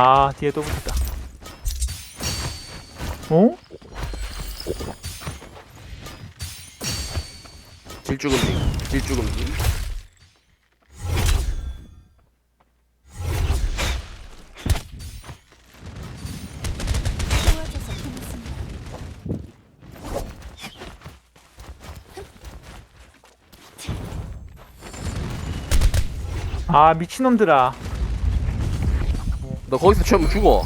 아 뒤에 또 붙었다 어? 질주 금지. 질주 금지. 도와줘서 고맙습니다. 아 미친놈들아 너 거기서 취하면 죽어.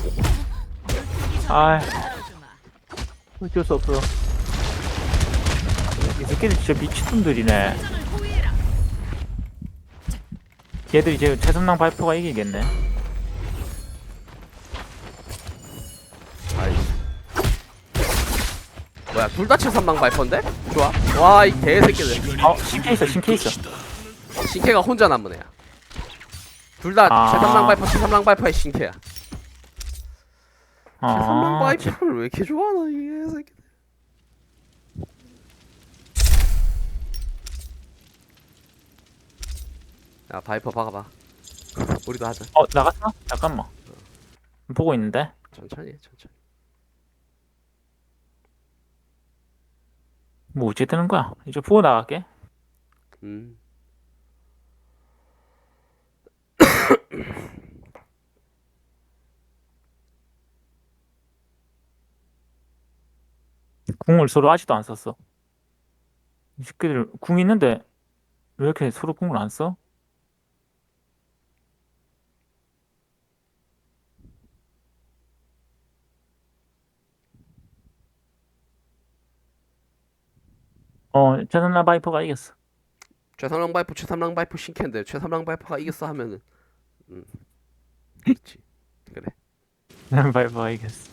아 어쩔 수 없어 이 새끼들 진짜 미친놈들이네 얘들 이제 최선랑 발표가 이기겠네 아이. 뭐야 둘 다 최삼랑 발퍼인데? 좋아. 와 이 개새끼들. 어 신캐 있어 신캐 있어 신캐가 혼자 남은 애야. 둘다 아. 최삼랑 발퍼 최삼랑 발퍼의 신캐야. 최삼랑 아 발퍼를 왜 이렇게 좋아하나 이 개새끼들. 야 바이퍼 박아봐. 우리도 하자. 어 나갔어? 잠깐만 보고 있는데 천천히 해 천천히. 뭐 어찌 되는 거야 이제 보고 나갈게 음. 궁을 서로 아직도 안 썼어 이 새끼들 궁 있는데 왜 이렇게 서로 궁을 안 써? 어, 제나나 바이퍼가 이겼어. 최삼랑 바이퍼 최삼랑 바이퍼 신캐인데 최삼랑 바이퍼가 이겼어 하면은 음. 그렇지. 그래. 바이퍼가 이겼어.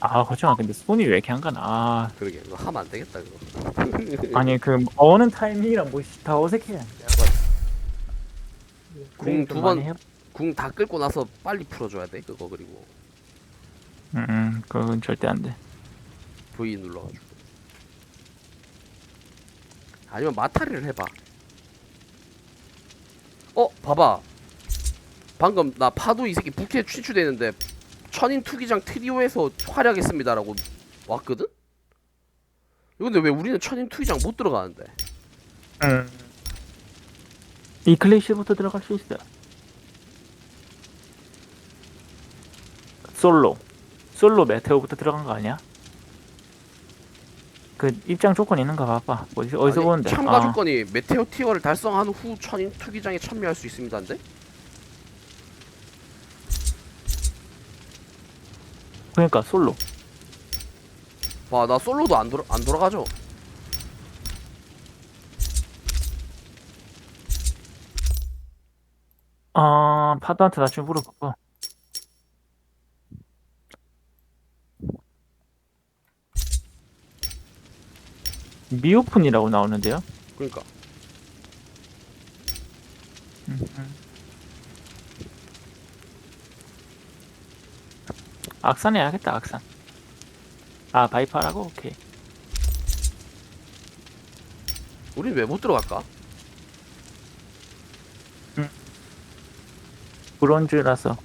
아, 걱정아. 근데 손이 왜 이렇게 안 가나? 아, 그러게. 이거 하면 안 되겠다 그거. 아니 그 어느 타이밍이랑 뭐 다 어색해. 궁 두 번- 궁 다 끌고 나서 빨리 풀어줘야 돼 그거 그리고 음, 음, 그건 절대 안 돼. V 눌러가지고 아니면 마타리를 해봐 어 봐봐 방금 나 파도 이 새끼 부캐 취출되는데 천인 투기장 트리오에서 활약했습니다라고 왔거든? 근데 왜 우리는 천인 투기장 못 들어가는데 음. 이클리시부터 들어갈 수 있어. 솔로. 솔로 메테오부터 들어간 거 아니야? 그 입장 조건 있는가 봐봐. 어디서 어디서 아니, 보는데? 참가 아, 조건이 메테오 티어를 달성한 후 천인 투기장에 참여할 수 있습니다인데? 그러니까 솔로. 봐나 솔로도 안, 돌아, 안 돌아가죠 아 파도한테 나중에 물어봐봐. 미오픈이라고 나오는데요? 그러니까 악산 해야겠다 악산. 아 바이파라고? 오케이. 우린 왜 못 들어갈까? 브론즈라서.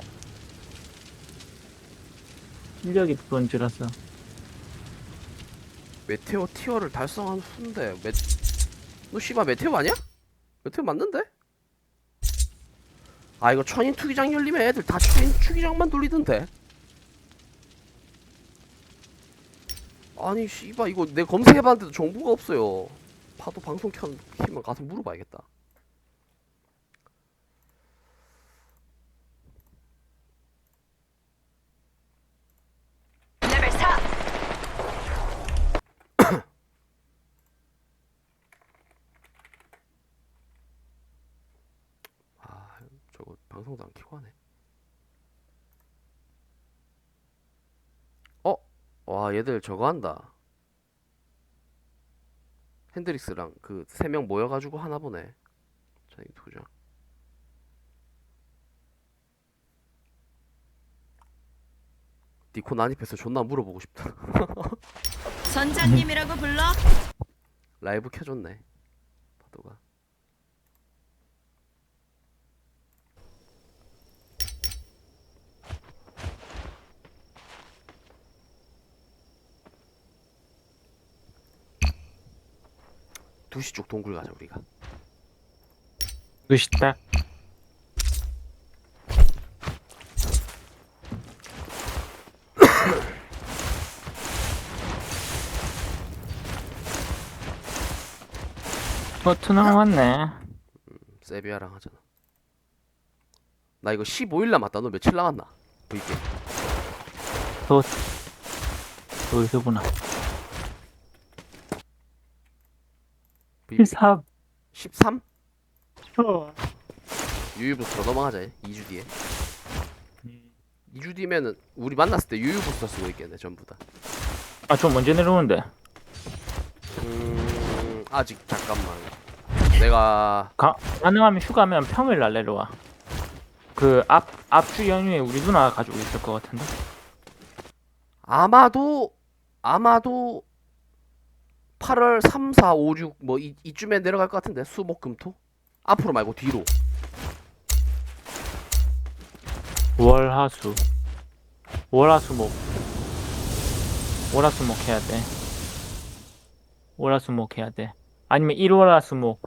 실력이 브론즈라서. 메테오 티어를 달성한 후인데 메... 너 씨발 메테오 아니야? 메테오 맞는데? 아 이거 천인 투기장 열리면 애들 다 천인 투기장만 돌리던데 아니 씨발 이거 내 검색해봤는데도 정보가 없어요 파도 방송 켜, 키면 가서 물어봐야겠다 레벨 4. 아 방송도 안 켜고 하네. 어? 와 얘들 저거 한다. 핸드릭스랑 그 세 명 모여가지고 하나 보네. 자이 투장 니코 난입해서 존나 물어보고 싶다. 선장님이라고 불러? 라이브 켜줬네 파도가 2시 쪽 동굴 가자 우리가. 그것이 딱. 버튼 나왔네. 세비야랑 하잖아. 나 이거 15일 남았다. 너 며칠 남았나? VK 또 여기서 보나 VK 13 13? 유유부스로 넘어가자 2주 뒤에. 2주 뒤면은 우리 만났을 때 유유부스터 쓰고 있겠네 전부 다. 아 좀 언제 내려오는데. 음... 아직 잠깐만. 내가 가, 가능하면 휴가면 평일 날 내려와. 그 앞 앞주 연휴에 우리 누나 가지고 있을 것 같은데? 아마도 아마도 8월 3, 4, 5, 6 뭐 이, 이쯤에 내려갈 것 같은데 수목 금토? 앞으로 말고 뒤로. 월화수. 월화수목. 월화수목 해야 돼. 월화수목 해야 돼. 아니면 일월화수목.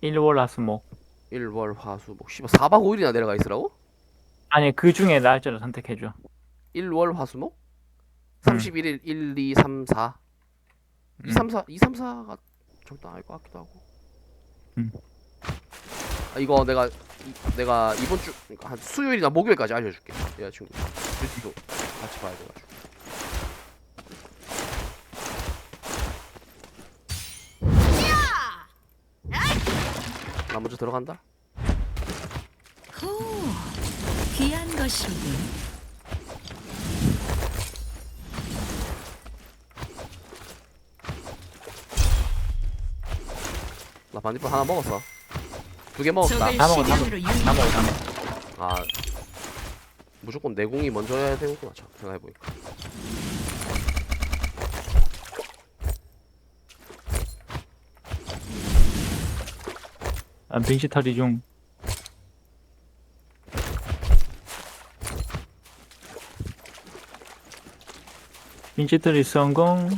일월화수목. 1월 화수목. 씨발 4박 5일이나 내려가 있으라고? 아니 그 중에 날짜를 선택해줘. 1월 화수목? 음. 31일 1, 2, 3, 4 2, 음. 3, 4 2, 3, 4가 적당할 것 같기도 하고 음. 아, 이거 내가 이, 내가 이번 주 그러니까 한 수요일이나 목요일까지 알려줄게 여자친구 뷰티도 같이 봐야 돼가지고 나 먼저 들어간다 호, 귀한 것이로군. 반딧불 하나 먹었어. 두 개 먹었다. 다 먹어, 다 시련으로 유인. 다 먹어 다 먹어. 아 무조건 내공이 먼저 해야 되는구나 참 생각해보니까. 아, 빈시터리 중 빈시터리 성공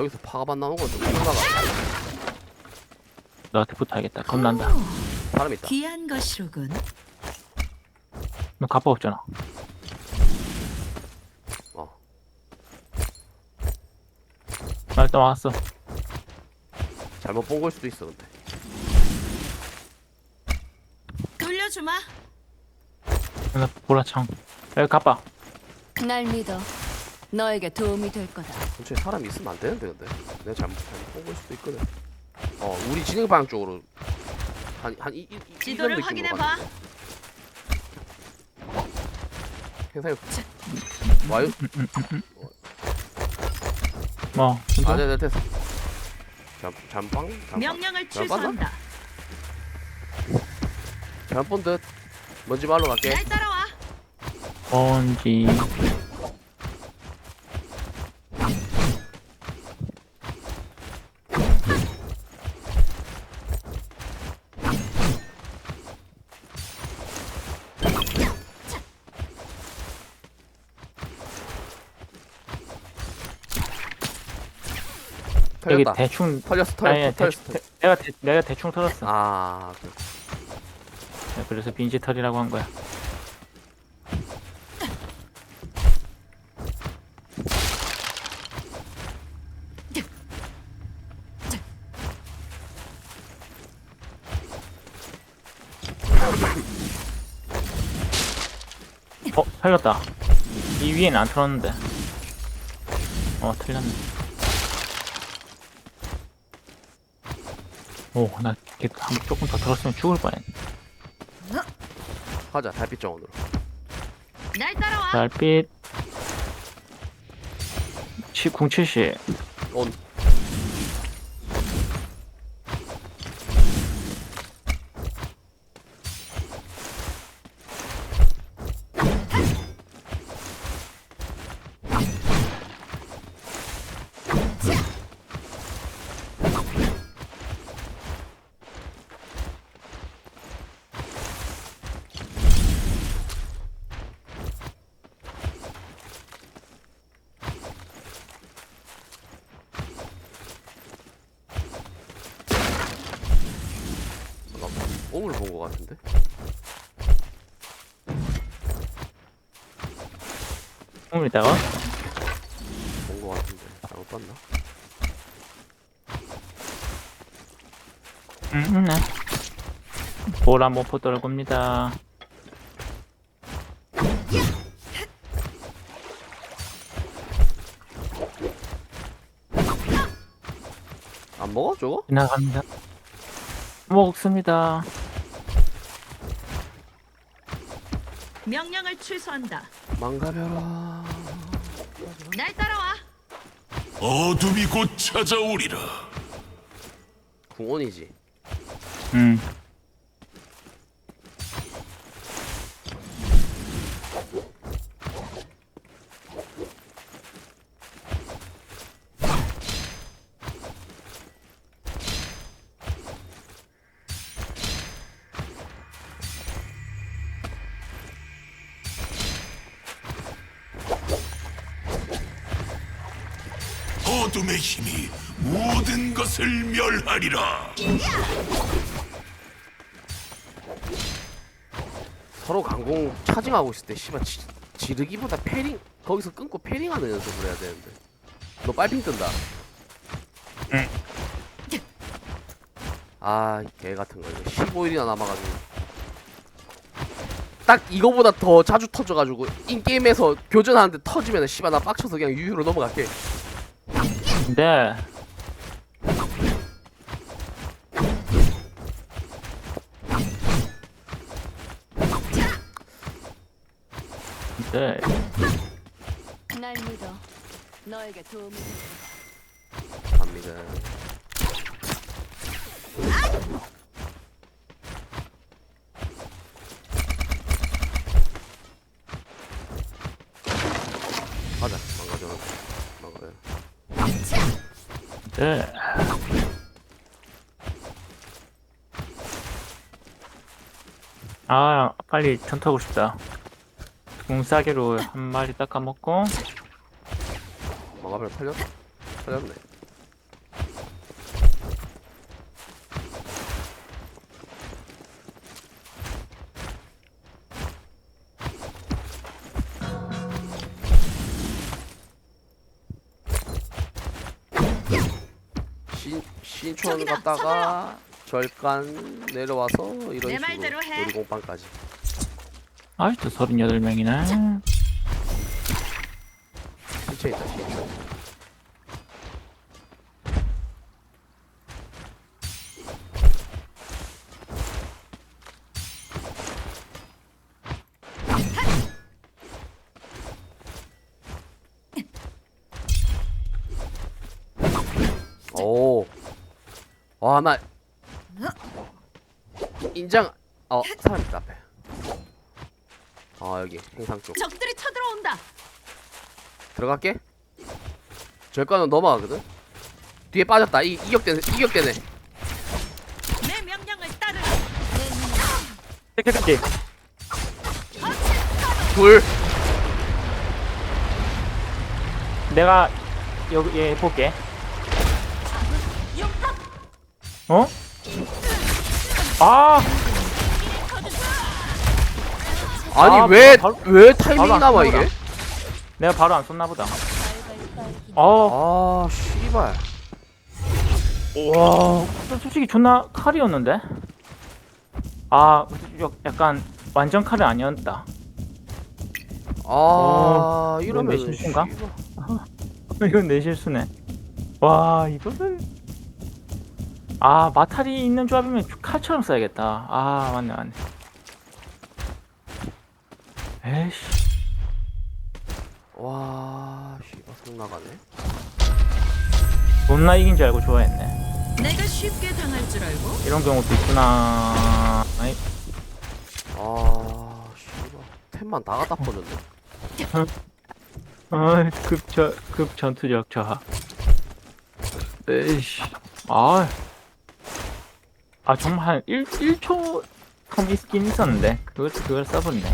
여기서 파가반 나온 건좀 생각가. 너한테 붙어야겠다. 겁난다. 호, 사람 있다. 귀한 것이로군. 너 갑바 없잖아. 어. 나 일단 왔어. 잘못 본 걸 수도 있어 근데. 돌려주마. 나 보라창. 여기 갑바. 날 믿어. 너에게 도움이 될 거다. 근처에 사람이 있으면 안 되는데 근데 내가 잘못 잘못 본걸 수도 있거든 어 우리 진행 방향 쪽으로 한한 이, 이, 이, 지도를 이런 느낌으로 확인해봐. 갔는데. 행사에 와요? 뭐아 네 네 됐어 잠, 잠방? 잠방? 명령을 잘 취소한다. 잘못 본듯 먼지 말로 갈게 날 따라와. 뭔지 여기 털렸다. 대충 털렸어 아니 털렸어 대충 털렸어. 대, 내가 대, 내가 대충 털었어. 아. 네, 그래서 빈지털이라고 한 거야. 어 살렸다. 이 위에는 안 털었는데. 어 틀렸네 오나 한번 조금 더 들었으면 죽을 뻔했네 가자 달빛 정원으로 날 따라와. 달빛 7, 0, 70. 온 본것 같은데. 꿈이다가 본것 같은데. 잘못 봤나? 음, 네. 볼 한번 보도록 겁니다. 안 먹어 저거? 지나갑니다. 먹습니다. 명령을 취소한다. 망가벼라. 날 따라와. 어둠이 곧 찾아오리라. 궁원이지. 음. 어둠의 힘이 모든 것을 멸하리라. 서로 강공 차징하고 있을 때 씨발 지, 지르기보다 패링 거기서 끊고 패링하는 연습을 해야 되는데. 너 빨핑 뜬다. 응. 아, 이개 같은 거 이거 15일이나 남아가지고. 딱 이거보다 더 자주 터져가지고 인게임에서 교전하는데 터지면 씨발 나 빡쳐서 그냥 유유로 넘어갈게. 근데 근데 날 믿어. 너에게 도움이 될 갑니다. 가자, 망가져. 망가져. 근데 아 빨리 전투하고 싶다. 궁싸기로 한 마리 닦아먹고 망가면 털렸? 털렸네. 신촌 저기다, 갔다가 절간 내려와서 이런 내 식으로 말대로 해. 놀이공방까지. 아직도 38명이네. 신촌 있다 신촌. 오. 와, 나. 인장. 어, 사람 있다, 앞에. 아, 여기, 행상 쪽. 적들이 쳐들어온다. 들어갈게. 절간은 넘어가거든. 뒤에 빠졌다. 이, 이격되네, 이격되네. 내 명령을 따르라. 둘. 내가 여기 얘 볼게. 어? 아 아니, 아, 왜, 바로- 왜 타이밍이 바로 안 남아, 쏘더라. 이게? 내가 바로 안 쏜나 보다. 어, 아, 씨발. 와, 솔직히 존나 칼이었는데. 아, 약간 완전 칼은 아니었다. 아, 어, 이러면. 내 실수인가? 이건 내 실수네. 와, 이거는 아 마탈이 있는 조합이면 칼처럼 써야겠다. 아 맞네 맞네. 에이씨, 와, 씨발, 성 나가네. 존나 이긴 줄 알고 좋아했네. 내가 쉽게 당할 줄 알고? 이런 경우도 있구나. 아이, 아, 씨발. 템만 다 갖다 퍼졌네. 아이, 급저 급 전투력 저하. 에이씨, 아, 아 정말 한 1, 1초 텀 있긴 있었는데 그걸 그걸 써버리네.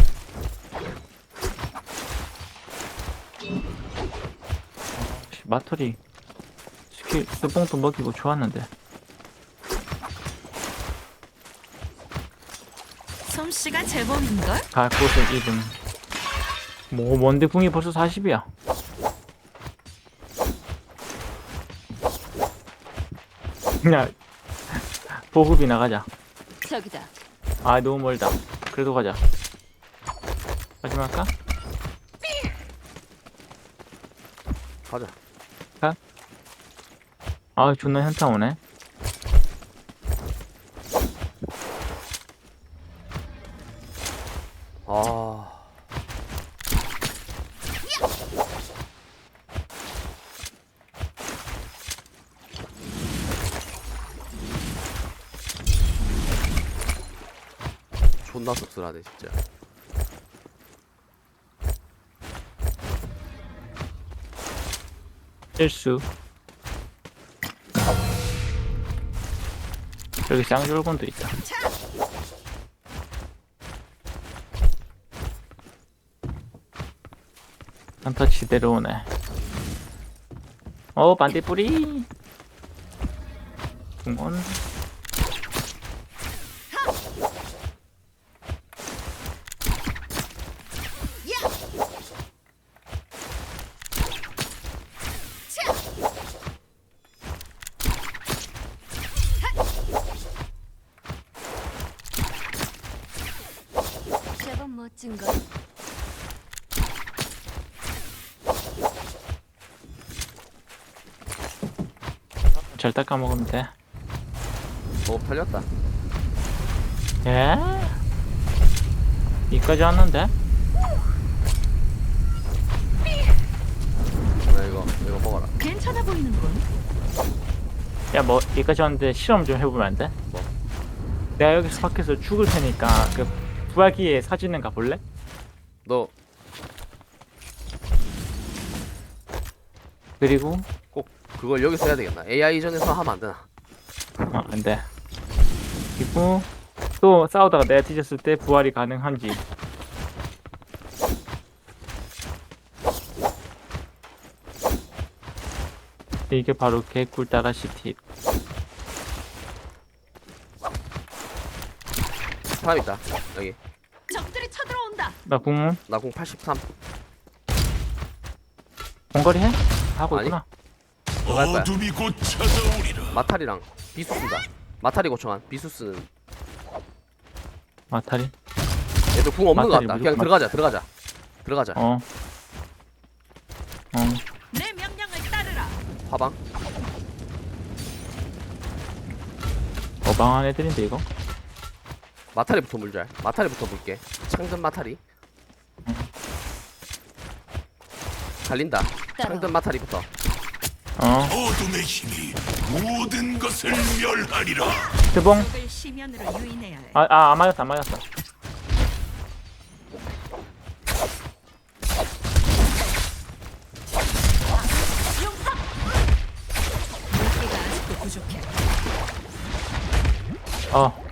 씨, 마토리 스킬 스봉도 먹이고 좋았는데 솜씨가 제법인걸? 갈 곳을 잃음. 뭐 뭔데 궁이 벌써 40이야. 그냥 보급이 나 가자. 저기다. 아 너무 멀다. 그래도 가자. 가지 말까? 가자. 아 존나 현타 오네. 씁쓸하네 진짜. 실수. 여기 쌍절곤도 있다. 한터치 내려오네. 어 반딧불이. 궁원. 멋진 걸. 잘 닦아 먹으면 돼. 어 팔렸다. 예? 이까지 왔는데? 나 이거 이거 먹어라. 괜찮아 보이는군. 야 뭐 여기까지 왔는데 실험 좀 해보면 안 돼? 뭐? 내가 여기서 밖에서 죽을 테니까 그 부화기에 사진은 가볼래? 너 그리고 꼭 그걸 여기서 해야 되겠나? AI 전에서 하면 안 되나? 어 안돼 그리고 또 싸우다가 내가 뒤졌을 때 부활이 가능한지 이게 바로 개꿀 따라시 팁 사람 있다. 여기. 적들이 쳐들어온다. 나 궁문 나공 83. 공거리 해? 하고 아니. 있구나 갈 거야. 어둠이 곧 찾아오리라. 마탈이랑 비수 쓴다. 마탈이 고청한 비수 쓰는. 마타리 얘들 궁 없는 거 마탈이 같다. 그냥 무조건 들어가자. 들어가자. 들어가자. 어 어, 내 명령을 따르라. 화방. 어방한 애들인데 이거? 마타리부터 물자. 마타리부터 물게. 창든 마타리. 달린다. 창든 마타리부터. 어 어둠의 힘이 모든 것을 멸하리라. 적을 시면으로 유인해야 해. 아, 아, 안 맞았어, 안 맞았어. 물기가 아직도 부족해. 어.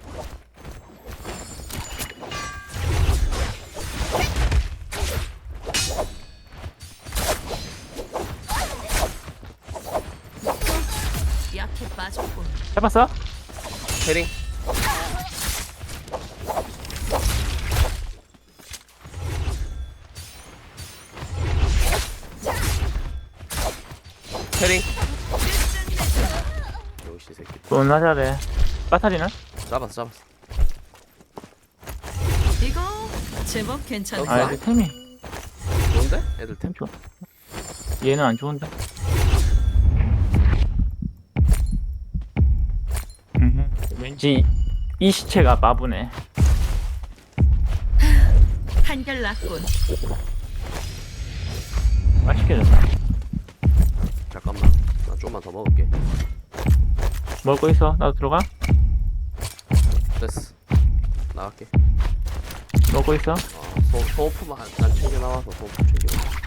해봤어? 헤링. 헤링. 역시 새끼. 빠타리는? 잡았어 잡았어. 이거 제법 괜찮아. 아, 애들 템이. 좋은데? 애들 템. 템 좋아. 얘는 안 좋은데. 음, 왠지 이 시체가 마부네. 한결 낫군. 맛있게 졌다. 잠깐만. 나 좀만 더 먹을게. 먹을 거 있어? 나도 들어가? 됐어. 나갈게. 먹을 거 있어? 어, 소, 소모품만 안 챙겨 나와서 소모품 챙겨.